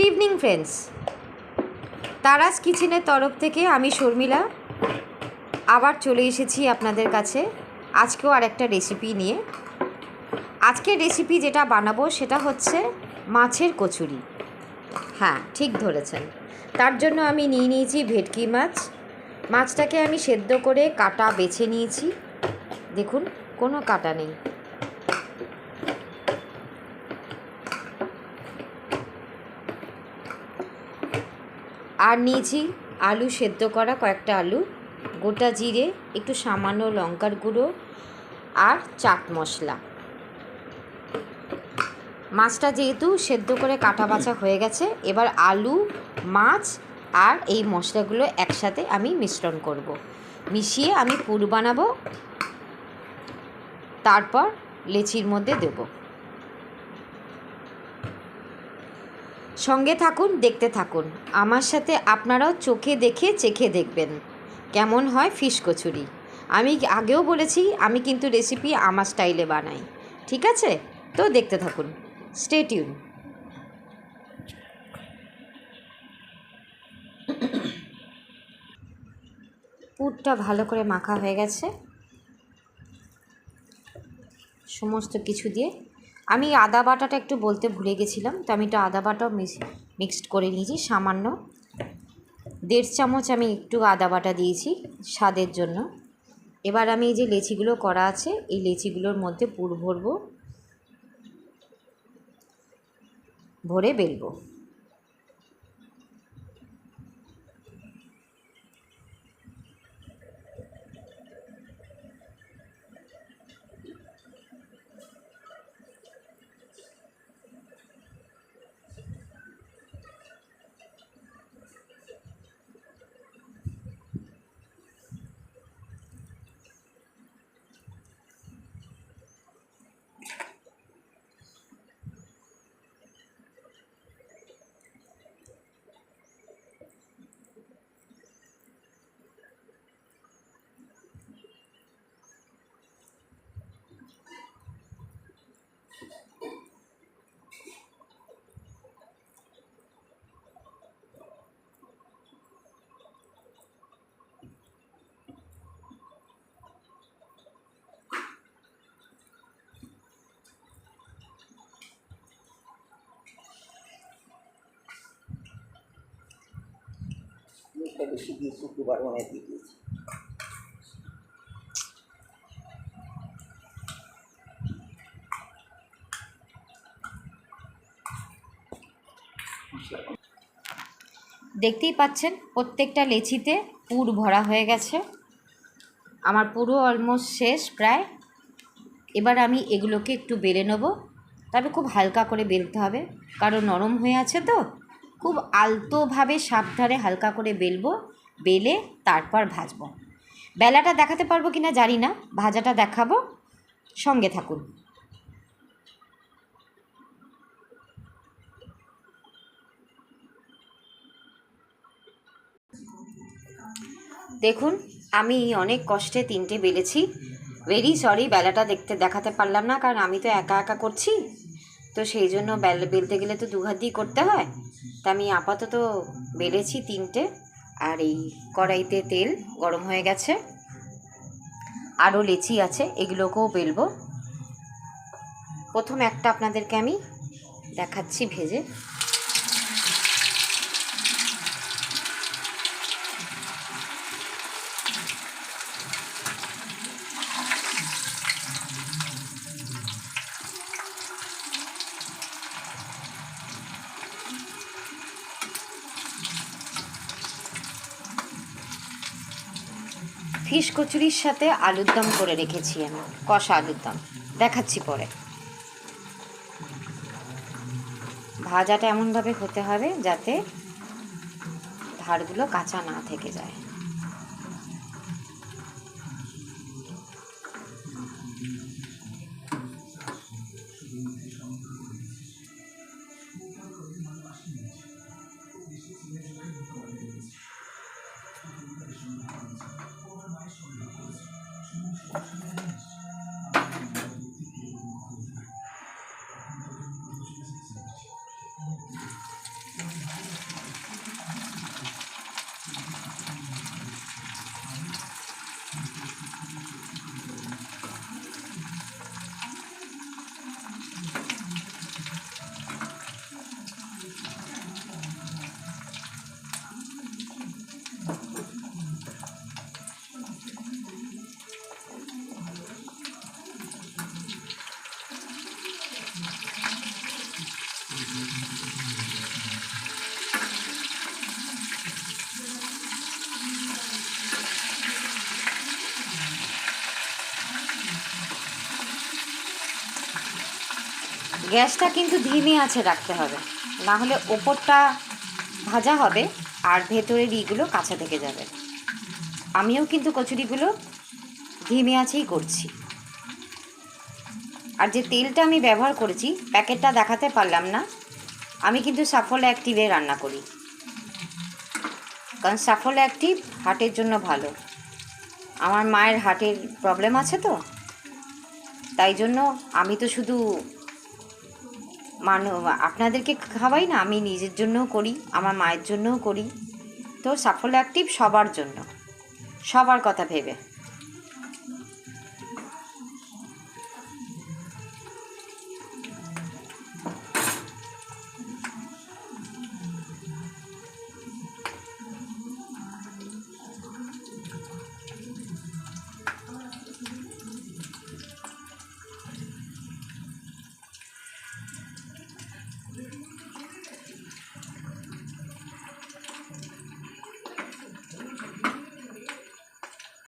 Good evening friends Tarash কিচেনের তরফ থেকে আমি শর্মিলা আবার চলে এসেছি আপনাদের কাছে। আজকেও আর একটা রেসিপি নিয়ে। আজকের রেসিপি যেটা বানাবো সেটা হচ্ছে মাছের কচুরি। হ্যাঁ ঠিক ধরেছেন। তার জন্য আমি নিয়ে নিয়েছি ভেটকি মাছ। মাছটাকে আমি সেদ্ধ করে কাটা বেছে নিয়েছি। দেখুন, কোনো কাটা নেই। আর নিয়েছি আলু সেদ্ধ করা কয়েকটা আলু, গোটা জিরে, একটু সামান্য লঙ্কার গুঁড়ো আর চাট মশলা মাছটা যেহেতু সেদ্ধ করে কাটা বাছা হয়ে গেছে, এবার আলু, মাছ আর এই মশলাগুলো একসাথে আমি মিশ্রণ করব। মিশিয়ে আমি পুর বানাবো, তারপর লেচির মধ্যে দেব সঙ্গে থাকুন, দেখতে থাকুন। আমার সাথে আপনারাও চোখে দেখে চেখে দেখবেন। কেমন হয় ফিশ কচুরি? আমি আগেও বলেছি, আমি কিন্তু রেসিপি আমার স্টাইলে বানাই। ঠিক আছে? তো দেখতে থাকুন। স্টে টিউন পুরটা ভালো করে মাখা হয়ে গেছে। সমস্ত কিছু দিয়ে আমি আদা বাটাটা একটু বলতে ভুলে গেছিলাম, তো আমি একটু আদা বাটাও মিক্সড করে নিয়েছি, সামান্য। দেড় চামচ আমি একটু আদা বাটা দিয়েছি স্বাদের জন্য। এবার আমি এই যে লেচিগুলো করা আছে, এই লেচিগুলোর মধ্যে পুর ভরব, ভরে বেলবো। মুখটা বেশি দিয়ে শুক্রবার মনে দিয়ে দিয়েছি। দেখতেই পাচ্ছেন, প্রত্যেকটা লেচিতে পুর ভরা হয়ে গেছে। আমার পুরো অলমোস্ট শেষ প্রায়। এবার আমি এগুলোকে একটু বেলে নেব। তবে খুব হালকা করে বেলতে হবে, কারণ নরম হয়ে আছে তো। খুব আলতোভাবে সাবধানে হালকা করে বেলবো, বেলে তারপর ভাজবো। বেলাটা দেখাতে পারব কি না জানি না, ভাজাটা দেখাবো। সঙ্গে থাকুন। দেখুন, আমি অনেক কষ্টে তিনটে বেলেছি। ভেরি সরি বেলাটা দেখতে দেখাতে পারলাম না, কারণ আমি তো একা একা করছি। তো সেই জন্য বেল, বেলতে গেলে তো দুঘাত দিয়ে করতে হয়। তা আমি আপাতত বেলেছি তিনটে, আর এই কড়াইতে তেল গরম হয়ে গেছে। আরও লেচি আছে, এগুলোকেও বেলব। প্রথম একটা আপনাদেরকে আমি দেখাচ্ছি ভেজে। ফিশ কচুরির সাথে আলুর দম করে রেখেছি আমি। কষা আলুর দম। দেখাচ্ছি পরে। ভাজাটা এমনভাবে হতে হবে যাতে ধারগুলো কাঁচা না থেকে যায়। গ্যাসটা কিন্তু ধিমে আছে রাখতে হবে। না হলে ওপরটা ভাজা হবে আর ভেতরের ইগুলো কাঁচা থেকে যাবে। আমিও কিন্তু কচুরিগুলো ধিমে আছেই করছি। আর যে তেলটা আমি ব্যবহার করেছি, প্যাকেটটা দেখাতে পারলাম না। আমি কিন্তু সাফল অ্যাক্টিভে রান্না করি। কারণ সাফল অ্যাক্টিভ হার্টের জন্য ভালো। আমার মায়ের হার্টের প্রবলেম আছে তো? তাই জন্য আমি তো শুধু মানু, আপনাদেরকে খাওয়াই না, আমি নিজের জন্যও করি, আমার মায়ের জন্যও করি। তো সাফল্য অ্যাক্টিভ সবার জন্য। সবার কথা ভেবে।